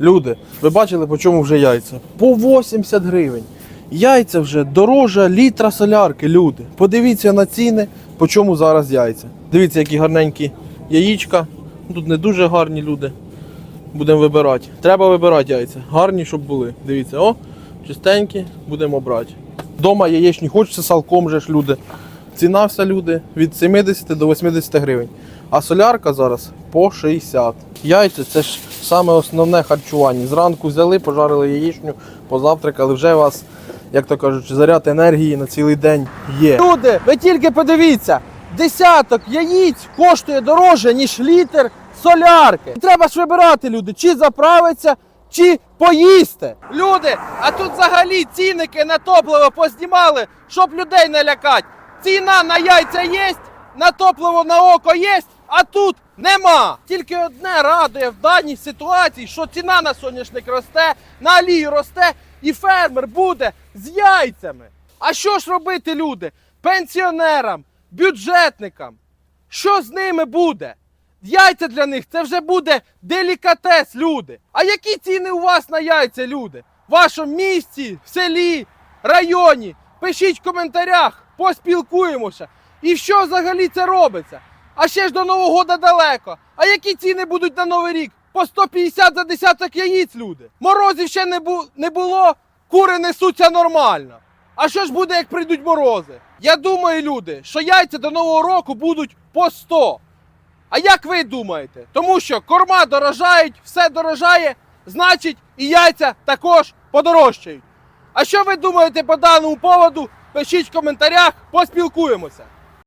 Люди, ви бачили, по чому вже яйця? По 80 гривень. Яйця вже дорожче літра солярки, люди. Подивіться на ціни, по чому зараз яйця. Дивіться, які гарненькі яєчка. Тут не дуже гарні люди. Будемо вибирати. Треба вибирати яйця. Гарні, щоб були. Дивіться, о, чистенькі, будемо брати. Дома яєчні хочеться салком же ж люди. Ціна вся люди від 70 до 80 гривень. А солярка зараз по 60. Яйця це ж саме основне харчування. Зранку взяли, пожарили яєчню, позавтракали. Вже у вас, як то кажуть, заряд енергії на цілий день є. Люди, ви тільки подивіться, десяток яїць коштує дорожче, ніж літр солярки. Треба ж вибирати, люди, чи заправиться, чи поїсти. Люди, а тут взагалі цінники на топливо познімали, щоб людей не лякати. Ціна на яйця є, на топливо на око є, а тут нема. Тільки одне радує в даній ситуації, що ціна на соняшник росте, на олію росте, і фермер буде з яйцями. А що ж робити, люди? Пенсіонерам, бюджетникам? Що з ними буде? Яйця для них це вже буде делікатес, люди. А які ціни у вас на яйця, люди? В вашому місті, в селі, районі? Пишіть в коментарях, поспілкуємося. І що взагалі це робиться? А ще ж до Нового года далеко. А які ціни будуть на Новий рік? По 150 за десяток яїць, люди. Морозів ще не, бу- не було, кури несуться нормально. А що ж буде, як прийдуть морози? Я думаю, люди, що яйця до Нового року будуть по 100. А як ви думаєте? Тому що корма дорожають, все дорожає, значить і яйця також подорожчають. А що ви думаєте по даному поводу? Пишіть в коментарях, поспілкуємося.